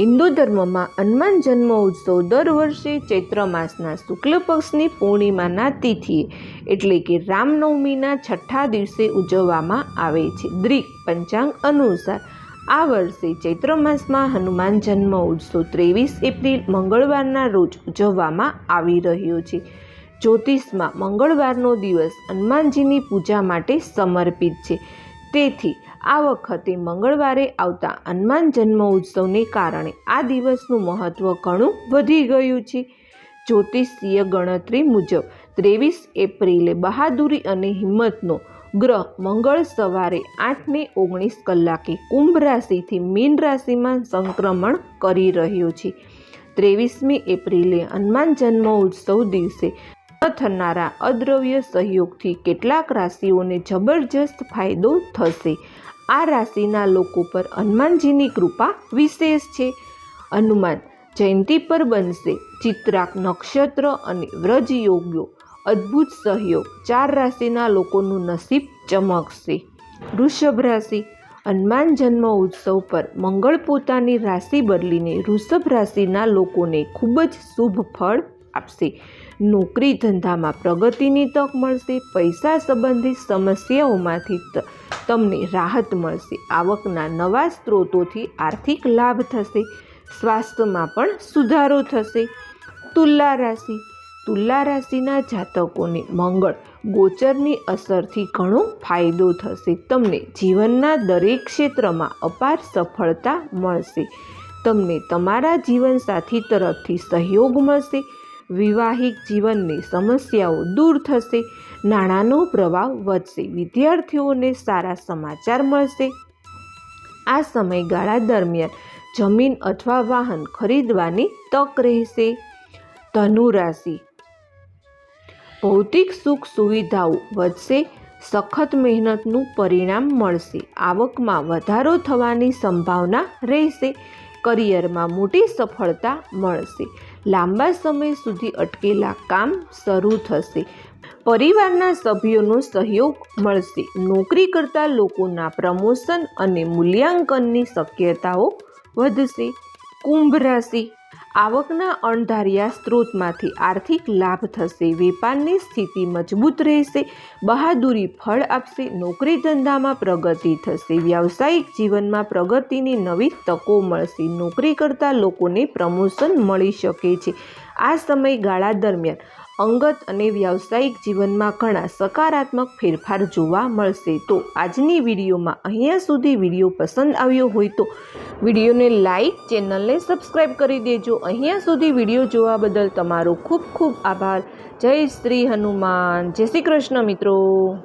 હિન્દુ ધર્મમાં હનુમાન જન્મ ઉત્સવ દર વર્ષે ચૈત્ર માસના શુક્લ પક્ષની પૂર્ણિમાના તિથિએ એટલે કે રામનવમીના છઠ્ઠા દિવસે ઉજવવામાં આવે છે. દ્રિક પંચાંગ અનુસાર આ વર્ષે ચૈત્ર માસમાં હનુમાન જન્મ ઉત્સવ ત્રેવીસ એપ્રિલ મંગળવારના રોજ ઉજવવામાં આવી રહ્યો છે. જ્યોતિષમાં મંગળવારનો દિવસ હનુમાનજીની પૂજા માટે સમર્પિત છે. તેથી આ વખતે મંગળવારે આવતા હનુમાન જન્મ ઉત્સવને કારણે આ દિવસનું મહત્ત્વ ઘણું વધી ગયું છે. જ્યોતિષીય ગણતરી મુજબ ત્રેવીસ એપ્રિલે બહાદુરી અને હિંમતનો ગ્રહ મંગળ સવારે આઠને ઓગણીસ કલાકે કુંભ રાશિથી મીન રાશિમાં સંક્રમણ કરી રહ્યો છે. ત્રેવીસમી એપ્રિલે હનુમાન જન્મ ઉત્સવ દિવસે થનારા અદ્રવ્ય સહયોગથી કેટલાક રાશિઓને જબરજસ્ત ફાયદો થશે. આ રાશિના લોકો પર હનુમાનજીની કૃપા વિશેષ છે. હનુમાન જયંતિ પર બનશે. ચિત્રાક નક્ષત્ર અને વ્રજ યોગ્યો અદ્ભુત સહયોગ ચાર રાશિના લોકોનું નસીબ ચમકશે. વૃષભ રાશિ હનુમાન જન્મ ઉત્સવ પર મંગળ પોતાની રાશિ બદલીને વૃષભ રાશિના લોકોને ખૂબ જ શુભ ફળ આપશે. નોકરી ધંધામાં પ્રગતિની તક મળશે, પૈસા સંબંધિત સમસ્યાઓમાંથી તમને રાહત મળશે. આવકના નવા સ્ત્રોતોથી આર્થિક લાભ થશે, સ્વાસ્થ્યમાં પણ સુધારો થશે. તુલા રાશિ, તુલા રાશિના જાતકોને મંગળ ગોચરની અસરથી ઘણો ફાયદો થશે. તમને જીવનના દરેક ક્ષેત્રમાં અપાર સફળતા મળશે. તમને તમારા જીવનસાથી તરફથી સહયોગ મળશે. વિવાહિક જીવનની સમસ્યાઓ દૂર થશે, નાણાંનો પ્રવાહ વધશે, વિદ્યાર્થીઓને સારા સમાચાર મળશે. આ સમયગાળા દરમિયાન જમીન અથવા વાહન ખરીદવાની તક રહેશે. ધનુ રાશિ. ભૌતિક સુખ સુવિધાઓ વધશે, સખત મહેનતનું પરિણામ મળશે, આવકમાં વધારો થવાની સંભાવના રહેશે કરિયરમાં મોટી સફળતા મળશે. લાંબા સમય સુધી અટકેલા કામ શરૂ થશે. પરિવારના સભ્યોનો સહયોગ મળશે. નોકરી કરતા લોકોના પ્રમોશન અને મૂલ્યાંકનની શક્યતાઓ વધશે. કુંભ રાશિ આવકના અણધાર્યા સ્ત્રોતમાંથી આર્થિક લાભ થશે, વેપારની સ્થિતિ મજબૂત રહેશે, બહાદુરી ફળ આપશે, નોકરી ધંધામાં પ્રગતિ થશે, વ્યાવસાયિક જીવનમાં પ્રગતિની નવી તકો મળશે, નોકરી કરતા લોકોને પ્રમોશન મળી શકે છે. આ સમયગાળા દરમિયાન અંગત અને વ્યાવસાયિક જીવનમાં ઘણા સકારાત્મક ફેરફાર જોવા મળશે. તો આજની વિડીયોમાં અહીંયા સુધી વીડિયો પસંદ આવ્યો હોય તો વિડીયોને લાઇક ચેનલને સબસ્ક્રાઈબ કરી દેજો. અહીંયા સુધી વીડિયો જોવા બદલ તમારો ખૂબ ખૂબ આભાર. જય શ્રી હનુમાન. જય શ્રી કૃષ્ણ મિત્રો.